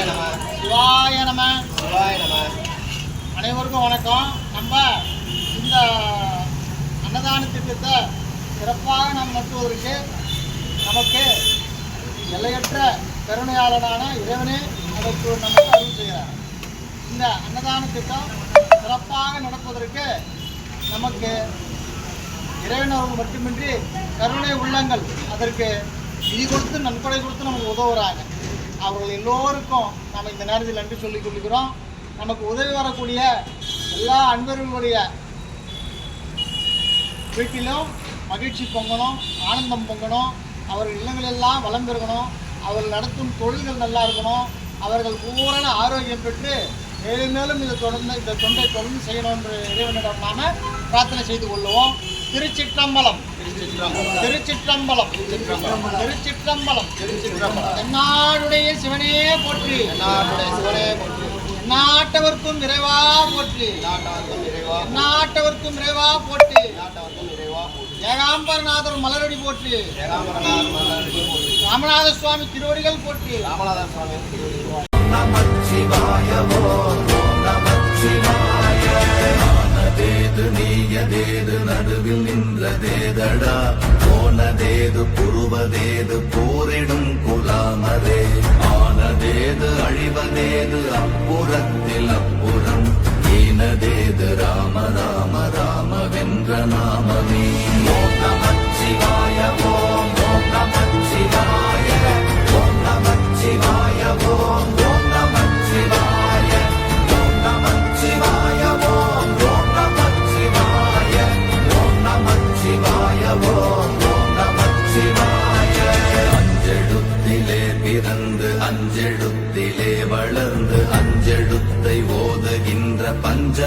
சிவாய நம. சிவாய நம. சிவாய நம. அனைவருக்கும் வணக்கம். நம்ம இந்த அன்னதான திட்டத்தை சிறப்பாக நாம் நடத்துவதற்கு நமக்கு எல்லையற்ற கருணையாளனான இறைவனே நமக்கு நமக்கு அருள் செய்கிறார். இந்த அன்னதான திட்டம் சிறப்பாக நடப்பதற்கு நமக்கு இறைவன் அவர்கள் மட்டுமின்றி கருணை உள்ளங்கள் அதற்கு நிதி கொடுத்து நன்கொடை கொடுத்து நமக்கு உதவுறாங்க அவர்கள் எல்லோருக்கும் நம்ம இந்த நேரத்தில் நன்றி சொல்லிக் கொள்கிறோம். நமக்கு உதவி வரக்கூடிய எல்லா அன்பர்களுடைய வீட்டிலும் மகிழ்ச்சி பொங்கணும் ஆனந்தம் பொங்கணும் அவர்கள் இல்லங்களெல்லாம் வளம் பெருகணும் அவர்கள் நடத்தும் தொழில்கள் நல்லா இருக்கணும் அவர்கள் பூரண ஆரோக்கியம் பெற்று மேலும் மேலும் இதை தொடர்ந்து இந்த தொண்டை தொடர்ந்து செய்யணும் என்று இறைவனிடம் நாம பிரார்த்தனை செய்து கொள்வோம் திருச்சிற்றம்பலம். திருச்சிற்றம்பலம். திருச்சிற்றம்பலம். திருச்சிற்றம்பலம் என்னாடுடைய சிவனே போற்றி. நாட்டுடைய சிவனே போற்றி. நாட்டவர்க்கும் இறைவா போற்றி. இறைவா நாட்டவர்க்கும் இறைவா போற்றி. நாட்டார்க்கும் இறைவா போற்றி. ஏகாம்பரநாதர் மலரடி போற்றி. ஏகாம்பரநாதர் மலரடி போற்றி. ராமநாத சுவாமி திருவடிகள் போற்றி. ராமநாதன் சுவாமி திருவடி ஆனதேது நீயதேது நடுவில் நின்றதேதடா போனதேது புருவதேது போரிடும்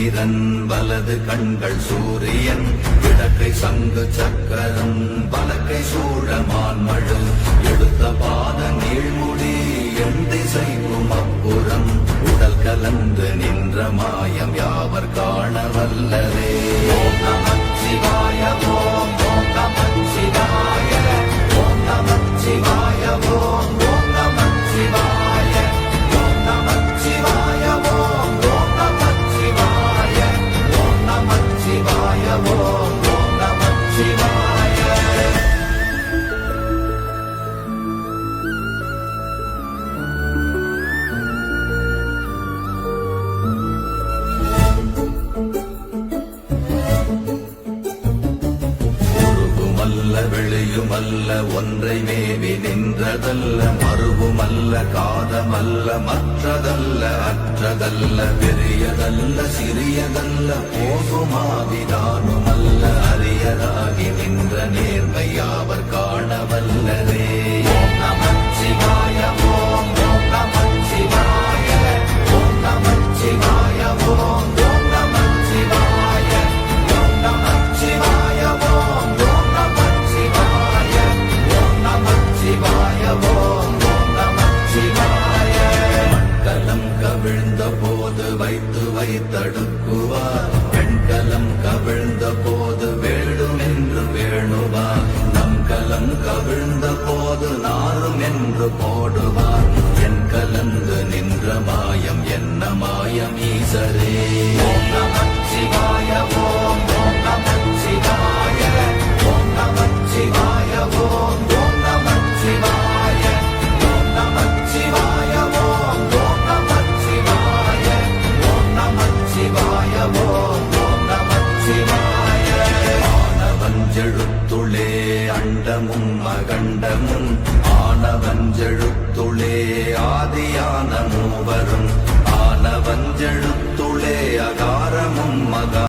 சந்திரன் வலது கண்கள் சூரியன் கிழக்கை சங்கு சக்கரம் வலக்கை சூழமான் மழு. எடுத்த பாத நீழ்முடி எண் திசைக்கும் அப்புறம் உடல் கலந்து நின்ற மாயம் யாவர் காண வல்லரே வெளியுமல்ல ஒன்றை மேவி நின்றதல்ல மறுவுமல்ல காதமல்ல மற்றதல்ல அற்றதல்ல பெரியதல்ல சிறியதல்ல போகுமாவிதானுமல்ல கலந்து நின்ற மாயம் என்ன மாயம் ஈசரே ஓம் நமச்சிவாய ஓம் ஓம் அகண்டமும் ஆனவஞ்செழுத்துளே ஆதியான மூவரும் ஆனவஞ்செழுத்துளே அகாரமும் மகா